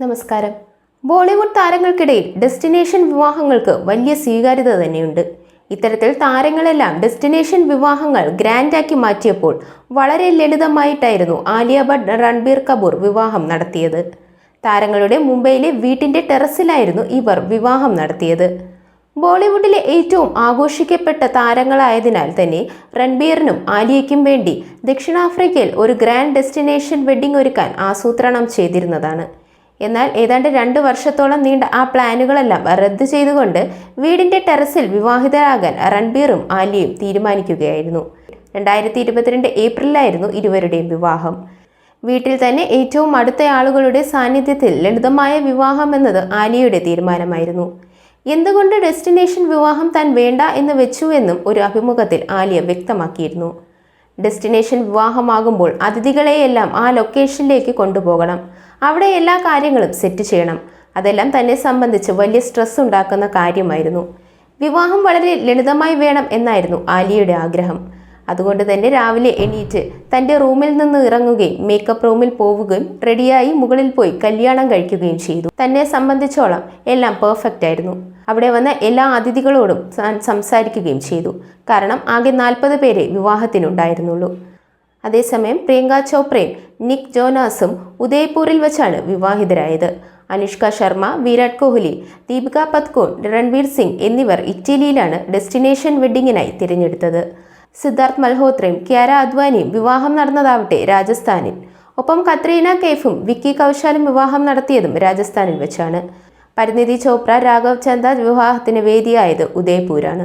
നമസ്കാരം. ബോളിവുഡ് താരങ്ങൾക്കിടയിൽ ഡെസ്റ്റിനേഷൻ വിവാഹങ്ങൾക്ക് വലിയ സ്വീകാര്യത തന്നെയുണ്ട്. ഇത്തരത്തിൽ താരങ്ങളെല്ലാം ഡെസ്റ്റിനേഷൻ വിവാഹങ്ങൾ ഗ്രാൻഡാക്കി മാറ്റിയപ്പോൾ വളരെ ലളിതമായിട്ടായിരുന്നു ആലിയ ഭട്ട് റൺബീർ കപൂർ വിവാഹം നടത്തിയത്. താരങ്ങളുടെ മുംബൈയിലെ വീട്ടിന്റെ ടെറസിലായിരുന്നു ഇവർ വിവാഹം നടത്തിയത്. ബോളിവുഡിലെ ഏറ്റവും ആഘോഷിക്കപ്പെട്ട താരങ്ങളായതിനാൽ തന്നെ റൺബീറിനും ആലിയയ്ക്കും വേണ്ടി ദക്ഷിണാഫ്രിക്കയിൽ ഒരു ഗ്രാൻഡ് ഡെസ്റ്റിനേഷൻ വെഡ്ഡിംഗ് ഒരുക്കാൻ ആസൂത്രണം ചെയ്തിരുന്നതാണ്. എന്നാൽ ഏതാണ്ട് രണ്ട് വർഷത്തോളം നീണ്ട ആ പ്ലാനുകളെല്ലാം റദ്ദു ചെയ്തുകൊണ്ട് വീടിന്റെ ടെറസിൽ വിവാഹിതരാകാൻ രൺബീറും ആലിയും തീരുമാനിക്കുകയായിരുന്നു. രണ്ടായിരത്തി ഇരുപത്തിരണ്ട് ഏപ്രിലായിരുന്നു ഇരുവരുടെയും വിവാഹം. വീട്ടിൽ തന്നെ ഏറ്റവും അടുത്ത ആളുകളുടെ സാന്നിധ്യത്തിൽ ലളിതമായ വിവാഹം എന്നത് ആലിയയുടെ തീരുമാനമായിരുന്നു. എന്തുകൊണ്ട് ഡെസ്റ്റിനേഷൻ വിവാഹം താൻ വേണ്ട എന്ന് വെച്ചുവെന്നും ഒരു അഭിമുഖത്തിൽ ആലിയ വ്യക്തമാക്കിയിരുന്നു. ഡെസ്റ്റിനേഷൻ വിവാഹമാകുമ്പോൾ അതിഥികളെയെല്ലാം ആ ലൊക്കേഷനിലേക്ക് കൊണ്ടുപോകണം. അവിടെ എല്ലാ കാര്യങ്ങളും സെറ്റ് ചെയ്യണം. അതെല്ലാം തന്നെ സംബന്ധിച്ച് വലിയ സ്ട്രെസ് ഉണ്ടാക്കുന്ന കാര്യമായിരുന്നു. വിവാഹം വളരെ ലളിതമായി വേണം എന്നായിരുന്നു ആലിയുടെ ആഗ്രഹം. അതുകൊണ്ട് തന്നെ രാവിലെ എണീറ്റ് തന്റെ റൂമിൽ നിന്ന് ഇറങ്ങുകയും മേക്കപ്പ് റൂമിൽ പോവുകയും റെഡിയായി മുകളിൽ പോയി കല്യാണം കഴിക്കുകയും ചെയ്തു. തന്നെ സംബന്ധിച്ചോളം എല്ലാം പെർഫെക്റ്റ് ആയിരുന്നു. അവിടെ വന്ന എല്ലാ അതിഥികളോടും സംസാരിക്കുകയും ചെയ്തു. കാരണം ആകെ നാൽപ്പത് പേരെ വിവാഹത്തിനുണ്ടായിരുന്നുള്ളൂ. അതേസമയം പ്രിയങ്ക ചോപ്രയും നിക് ജോനാസും ഉദയ്പൂരിൽ വെച്ചാണ് വിവാഹിതരായത്. അനുഷ്ക ശർമ്മ വിരാട് കോഹ്ലി ദീപിക പത്കോൺ രൺവീർ സിംഗ് എന്നിവർ ഇറ്റലിയിലാണ് ഡെസ്റ്റിനേഷൻ വെഡ്ഡിങ്ങിനായി തിരഞ്ഞെടുത്തത്. സിദ്ധാർത്ഥ് മൽഹോത്രയും ക്യാര അദ്വാനിയും വിവാഹം നടന്നതാവട്ടെ രാജസ്ഥാനിൽ. ഒപ്പം കത്രീന കെയ്ഫും വിക്കി കൗശാലും വിവാഹം നടത്തിയതും രാജസ്ഥാനിൽ വെച്ചാണ്. പരിനിധി ചോപ്ര രാഘവ് ചന്ദ വിവാഹത്തിന് വേദിയായത് ഉദയ്പൂരാണ്.